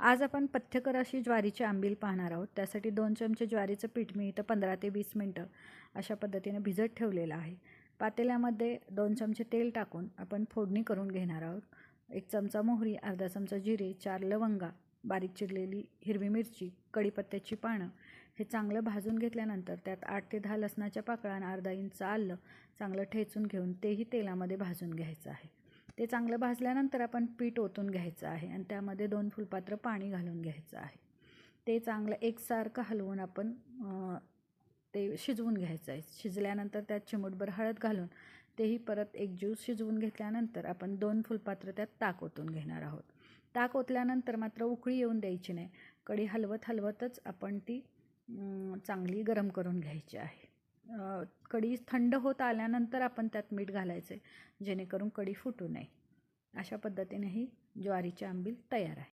आज आपण पथ्यकर अशी ज्वारीची आंबील पाहणार आहोत. त्यासाठी दोन चमचे ज्वारीचं पीठ मी इथं पंधरा ते वीस मिनटं अशा पद्धतीने भिजत ठेवलेलं आहे. पातेल्यामध्ये दोन चमचे तेल टाकून आपण फोडणी करून घेणार आहोत. एक चमचा मोहरी अर्धा चमचा जिरे चार लवंगा बारीक चिरलेली हिरवी मिरची कढीपत्त्याची पानं हे चांगलं भाजून घेतल्यानंतर त्यात आठ ते दहा लसणाच्या पाकळ्यानं अर्धा इंच आलं चांगलं ठेचून घेऊन तेही तेलामध्ये भाजून घ्यायचं आहे. ते चांगलं भाजल्यानंतर आपण पीठ ओतून घ्यायचं आहे आणि त्यामध्ये दोन फुलपात्र पाणी घालून घ्यायचं आहे. ते चांगलं एकसारखं हलवून आपण ते शिजवून घ्यायचं आहे. शिजल्यानंतर त्यात चिमूटभर हळद घालून तेही परत एक ज्यूस शिजवून घेतल्यानंतर आपण दोन फुलपात्र त्यात ताक ओतून घेणार आहोत. ताक ओतल्यानंतर मात्र उकळी येऊन द्यायची नाही. कढी हलवत हलवतच आपण ती चांगली गरम करून घ्यायची आहे. कढी थंड होत आल्यानंतर आपण त्यात मीठ घालायचे जेणेकरून कढी फुटू नये. अशा पद्धतीने ही ज्वारीची आंबील तयार आहे.